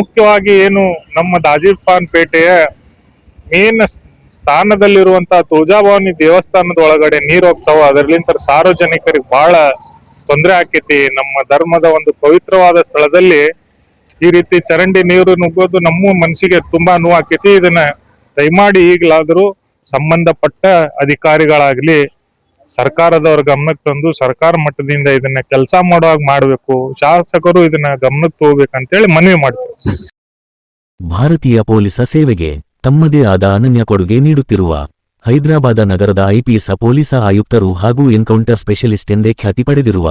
ಮುಖ್ಯವಾಗಿ ಏನು ನಮ್ಮ ಖಾನ್ ಪೇಟೆಯ ಮೇನ್ ಸ್ಥಾನದಲ್ಲಿರುವಂತಹ ತುಳಜಾಭವಾನಿ ದೇವಸ್ಥಾನದ ಒಳಗಡೆ ನೀರು ಹೋಗ್ತಾವ ಅದರ್ಲಿಂತ ಸಾರ್ವಜನಿಕರಿಗೆ ಬಹಳ ತೊಂದರೆ ಆಕೈತಿ. ನಮ್ಮ ಧರ್ಮದ ಒಂದು ಪವಿತ್ರವಾದ ಸ್ಥಳದಲ್ಲಿ ಈ ರೀತಿ ಚರಂಡಿ ನೀರು ನುಗ್ಗೋದು ನಮ್ಮ ಮನಸ್ಸಿಗೆ ತುಂಬಾ ನೋವು ಆಕೈತಿ ಇದನ್ನ ದಯಮಾಡಿ ಈಗಲಾದರೂ ಸಂಬಂಧಪಟ್ಟ ಅಧಿಕಾರಿಗಳಾಗ್ಲಿ ಸರ್ಕಾರದವ್ರ ಗಮನಕ್ಕೆ ತಂದು ಸರ್ಕಾರ ಮಟ್ಟದಿಂದ ಇದನ್ನ ಕೆಲಸ ಮಾಡುವಾಗ ಮಾಡಬೇಕು, ಶಾಸಕರು ಇದನ್ನ ಗಮನಕ್ಕೆ ತಗೋಬೇಕಂತೇಳಿ ಮನವಿ ಮಾಡ್ತಾರೆ ಭಾರತೀಯ ಪೊಲೀಸ ಸೇವೆಗೆ ತಮ್ಮದೇ ಆದ ಅನನ್ಯ ಕೊಡುಗೆ ನೀಡುತ್ತಿರುವ ಹೈದರಾಬಾದ ನಗರದ ಐಪಿಎಸ್ ಪೊಲೀಸ ಆಯುಕ್ತರು ಹಾಗೂ ಎನ್ಕೌಂಟರ್ ಸ್ಪೆಷಲಿಸ್ಟ್ ಎಂದೇ ಖ್ಯಾತಿ ಪಡೆದಿರುವ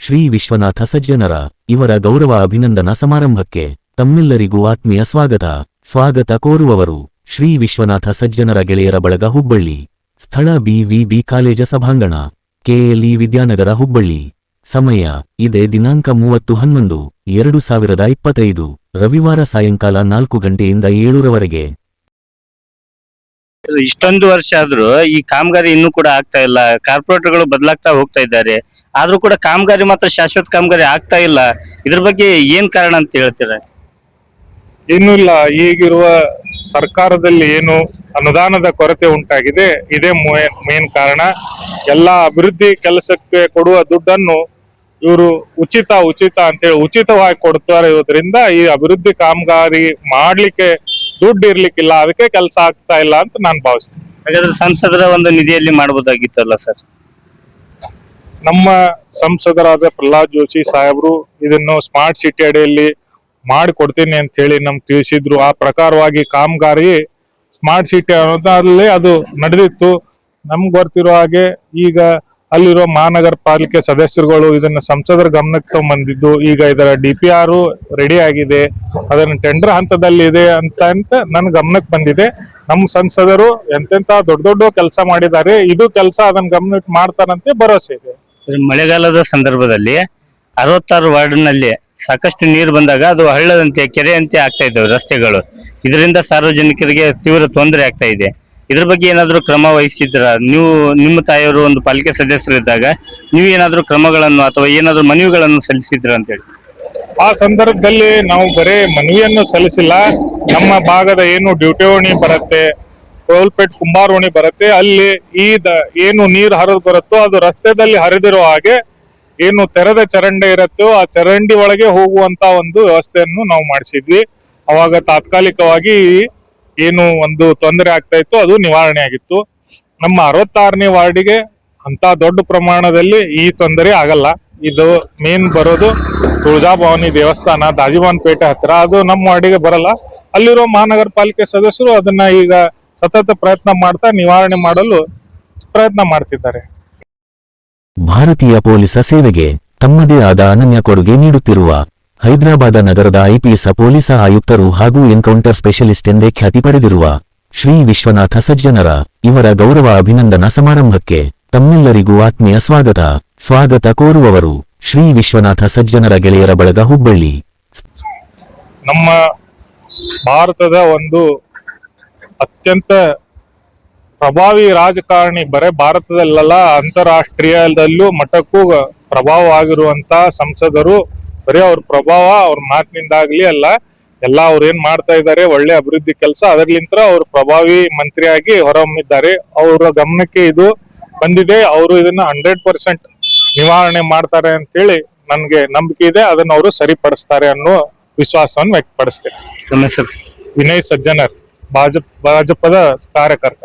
ಶ್ರೀ ವಿಶ್ವನಾಥ ಸಜ್ಜನರ ಇವರ ಗೌರವ ಅಭಿನಂದನಾ ಸಮಾರಂಭಕ್ಕೆ ತಮ್ಮೆಲ್ಲರಿಗೂ ಆತ್ಮೀಯ ಸ್ವಾಗತ. ಸ್ವಾಗತ ಕೋರುವವರು ಶ್ರೀ ವಿಶ್ವನಾಥ ಸಜ್ಜನರ ಗೆಳೆಯರ ಬಳಗ ಹುಬ್ಬಳ್ಳಿ. ಸ್ಥಳ ಬಿವಿಬಿ ಕಾಲೇಜ ಸಭಾಂಗಣ ಕೆಎಲ್ಇ ವಿದ್ಯಾನಗರ ಹುಬ್ಬಳ್ಳಿ. ಸಮಯ ಇದೇ ದಿನಾಂಕ ಮೂವತ್ತು ಹನ್ನೊಂದು ಎರಡು ಸಾವಿರದ ಇಪ್ಪತ್ತೈದು ರವಿವಾರ ಸಾಯಂಕಾಲ ನಾಲ್ಕು ಗಂಟೆಯಿಂದ ಏಳೂರವರೆಗೆ. ಇಷ್ಟೊಂದು ವರ್ಷ ಆದ್ರೂ ಈ ಕಾಮಗಾರಿ ಇನ್ನೂ ಕೂಡ ಆಗ್ತಾ ಇಲ್ಲ. ಕಾರ್ಪೊರೇಟರ್ಗಳು ಬದಲಾಗ್ತಾ ಹೋಗ್ತಾ ಇದ್ದಾರೆ. ಆದ್ರೂ ಕೂಡ ಕಾಮಗಾರಿ ಮಾತ್ರ ಶಾಶ್ವತ ಕಾಮಗಾರಿ ಆಗ್ತಾ ಇಲ್ಲ. ಇದ್ರ ಬಗ್ಗೆ ಏನ್ ಕಾರಣ ಅಂತ ಹೇಳ್ತೀರಾ? ಇನ್ನೂ ಇಲ್ಲ. ಈಗಿರುವ ಸರ್ಕಾರದಲ್ಲಿ ಏನು ಅನುದಾನದ ಕೊರತೆ ಉಂಟಾಗಿದೆ ಇದೇ ಮೇನ್ ಕಾರಣ. ಎಲ್ಲ ಅಭಿವೃದ್ಧಿ ಕೆಲಸಕ್ಕೆ ಕೊಡುವ ದುಡ್ಡನ್ನು ಇವರು ಉಚಿತ ಉಚಿತ ಅಂತೇಳಿ ಉಚಿತವಾಗಿ ಕೊಡ್ತಾರೆ ಇರೋದ್ರಿಂದ ಈ ಅಭಿವೃದ್ಧಿ ಕಾಮಗಾರಿ ಮಾಡ್ಲಿಕ್ಕೆ ದುಡ್ಡು ಇರ್ಲಿಕ್ಕಿಲ್ಲ ಅದಕ್ಕೆ ಕೆಲಸ ಆಗ್ತಾ ಇಲ್ಲ ಅಂತ ನಾನು ಭಾವಿಸ್ತೇನೆ. ಹಾಗಾದ್ರೆ ಸಂಸದರ ಒಂದು ನಿಧಿಯಲ್ಲಿ ಮಾಡಬಹುದಾಗಿತ್ತಲ್ಲ ಸರ್? ನಮ್ಮ ಸಂಸದರಾದ ಪ್ರಹ್ಲಾದ್ ಜೋಶಿ ಸಾಹೇಬ್ರು ಇದನ್ನು ಸ್ಮಾರ್ಟ್ ಸಿಟಿ ಅಡಿಯಲ್ಲಿ ಮಾಡಿಕೊಡ್ತೀನಿ ಅಂತ ಹೇಳಿ ನಮ್ಗೆ ತಿಳಿಸಿದ್ರು. ಆ ಪ್ರಕಾರವಾಗಿ ಕಾಮಗಾರಿ ಸ್ಮಾರ್ಟ್ ಸಿಟಿ ಅನ್ನೋದ್ರಲ್ಲಿ ಅದು ನಡೆದಿತ್ತು. ನಮ್ಗೆ ಗೊತ್ತಿರೋ ಹಾಗೆ ಈಗ ಅಲ್ಲಿರೋ ಮಹಾನಗರ ಪಾಲಿಕೆ ಸದಸ್ಯರುಗಳು ಇದನ್ನ ಸಂಸದರ ಗಮನಕ್ಕೆ ತಗೊಂಬಂದಿದ್ದು, ಈಗ ಇದರ ಡಿ ಪಿ ಆರ್ ರೆಡಿ ಆಗಿದೆ. ಅದನ್ನು ಟೆಂಡರ್ ಹಂತದಲ್ಲಿ ಇದೆ ಅಂತ ಅಂತ ನನ್ನ ಗಮನಕ್ಕೆ ಬಂದಿದೆ. ನಮ್ಮ ಸಂಸದರು ಎಂತೆಂತ ದೊಡ್ಡ ದೊಡ್ಡ ಕೆಲಸ ಮಾಡಿದ್ದಾರೆ, ಇದು ಕೆಲಸ ಅದನ್ನ ಗಮನಕ್ಕೆ ಮಾಡ್ತಾರಂತೆ ಭರವಸೆ ಇದೆ. ಮಳೆಗಾಲದ ಸಂದರ್ಭದಲ್ಲಿ ಅರವತ್ತಾರು ವಾರ್ಡ್ನಲ್ಲಿ ಸಾಕಷ್ಟು ನೀರು ಬಂದಾಗ ಅದು ಹಳ್ಳದಂತೆ, ಕೆರೆಯಂತೆ ಆಗ್ತಾ ಇದ್ದಾವೆ ರಸ್ತೆಗಳು. ಇದರಿಂದ ಸಾರ್ವಜನಿಕರಿಗೆ ತೀವ್ರ ತೊಂದರೆ ಆಗ್ತಾ ಇದೆ. ಇದ್ರ ಬಗ್ಗೆ ಏನಾದರೂ ಕ್ರಮ ವಹಿಸಿದ್ರ? ನೀವು, ನಿಮ್ಮ ತಾಯಿಯವರು ಒಂದು ಪಾಲಿಕೆ ಸದಸ್ಯರಿದ್ದಾಗ ನೀವು ಏನಾದರೂ ಕ್ರಮಗಳನ್ನು ಅಥವಾ ಏನಾದರೂ ಮನವಿಗಳನ್ನು ಸಲ್ಲಿಸಿದ್ರ ಅಂತ ಹೇಳಿ. ಆ ಸಂದರ್ಭದಲ್ಲಿ ನಾವು ಬರೀ ಮನವಿಯನ್ನು ಸಲ್ಲಿಸಿಲ್ಲ. ನಮ್ಮ ಭಾಗದ ಏನು ಡ್ಯೂಟಿ ಓಣಿ ಬರುತ್ತೆ ಕೋಲ್ಪೇಟ್ ಕುಂಬಾರೋಣಿ ಬರುತ್ತೆ, ಅಲ್ಲಿ ಈ ಏನು ನೀರು ಹರಿದು ಬರುತ್ತೋ ಅದು ರಸ್ತೆದಲ್ಲಿ ಹರಿದಿರೋ ಹಾಗೆ ಏನು ತೆರೆದ ಚರಂಡಿ ಇರುತ್ತೋ ಆ ಚರಂಡಿ ಒಳಗೆ ಹೋಗುವಂತ ಒಂದು ವ್ಯವಸ್ಥೆಯನ್ನು ನಾವು ಮಾಡಿಸಿದ್ವಿ. ಅವಾಗ ತಾತ್ಕಾಲಿಕವಾಗಿ ಏನು ಒಂದು ತೊಂದರೆ ಆಗ್ತಾ ಇತ್ತು, ಅದು ನಿವಾರಣೆ ಆಗಿತ್ತು. ನಮ್ಮ ಅರವತ್ತಾರನೇ ವಾರ್ಡಿಗೆ ಅಂತ ದೊಡ್ಡ ಪ್ರಮಾಣದಲ್ಲಿ ಈ ತೊಂದರೆ ಆಗಲ್ಲ. ಇದು ಮೇನ್ ಬರೋದು ತುಳಜಾಭವಾನಿ ದೇವಸ್ಥಾನ ದಾಜಿಬಾನ್ ಪೇಟೆ ಹತ್ರ. ಅದು ನಮ್ಮ ವಾರ್ಡಿಗೆ ಬರಲ್ಲ. ಅಲ್ಲಿರೋ ಮಹಾನಗರ ಪಾಲಿಕೆ ಸದಸ್ಯರು ಅದನ್ನ ಈಗ ಸತತ ಪ್ರಯತ್ನ ಮಾಡ್ತಾ ನಿವಾರಣೆ ಮಾಡಲು ಪ್ರಯತ್ನ ಮಾಡ್ತಿದ್ದಾರೆ. ಭಾರತೀಯ ಪೊಲೀಸ ಸೇವೆಗೆ ತಮ್ಮದೇ ಆದ ಅನನ್ಯ ಕೊಡುಗೆ ನೀಡುತ್ತಿರುವ ಹೈದರಾಬಾದ ನಗರದ ಐಪಿಎಸ್ ಪೊಲೀಸ ಆಯುಕ್ತರು ಹಾಗೂ ಎನ್ಕೌಂಟರ್ ಸ್ಪೆಷಲಿಸ್ಟ್ ಎಂದೇ ಖ್ಯಾತಿ ಪಡೆದಿರುವ ಶ್ರೀ ವಿಶ್ವನಾಥ ಸಜ್ಜನರ ಇವರ ಗೌರವ ಅಭಿನಂದನಾ ಸಮಾರಂಭಕ್ಕೆ ತಮ್ಮೆಲ್ಲರಿಗೂ ಆತ್ಮೀಯ ಸ್ವಾಗತ. ಸ್ವಾಗತ ಕೋರುವವರು ಶ್ರೀ ವಿಶ್ವನಾಥ ಸಜ್ಜನರ ಗೆಳೆಯರ ಬಳಗ ಹುಬ್ಬಳ್ಳಿ. ನಮ್ಮ ಭಾರತದ ಒಂದು ಅತ್ಯಂತ ಪ್ರಭಾವಿ ರಾಜಕಾರಣಿ ಬರೇ ಭಾರತದಲ್ಲೆಲ್ಲ ಅಂತಾರಾಷ್ಟ್ರೀಯದಲ್ಲೂ ಮಟ್ಟಕ್ಕೂ ಪ್ರಭಾವ ಆಗಿರುವಂತ ಸಂಸದರು. ಬರೀ ಅವ್ರ ಪ್ರಭಾವ ಅವ್ರ ಮಾತಿನಿಂದಾಗ್ಲಿ ಅಲ್ಲ ಎಲ್ಲ ಅವ್ರು ಏನ್ ಮಾಡ್ತಾ ಇದ್ದಾರೆ ಒಳ್ಳೆ ಅಭಿವೃದ್ಧಿ ಕೆಲಸ ಅದರ್ಲಿಂತ ಅವ್ರು ಪ್ರಭಾವಿ ಮಂತ್ರಿಯಾಗಿ ಹೊರಹೊಮ್ಮಿದ್ದಾರೆ. ಅವರ ಗಮನಕ್ಕೆ ಇದು ಬಂದಿದೆ ಅವರು ಇದನ್ನ ಹಂಡ್ರೆಡ್ ಪರ್ಸೆಂಟ್ ನಿವಾರಣೆ ಮಾಡ್ತಾರೆ ಅಂತೇಳಿ ನನ್ಗೆ ನಂಬಿಕೆ ಇದೆ ಅದನ್ನ ಅವರು ಸರಿಪಡಿಸ್ತಾರೆ ಅನ್ನೋ ವಿಶ್ವಾಸವನ್ನು ವ್ಯಕ್ತಪಡಿಸ್ತೇನೆ. ವಿನಯ್ ಸಜ್ಜನರ್ ಭಾಜಪ ಭಾಜಪದ ಕಾರ್ಯಕರ್ತ.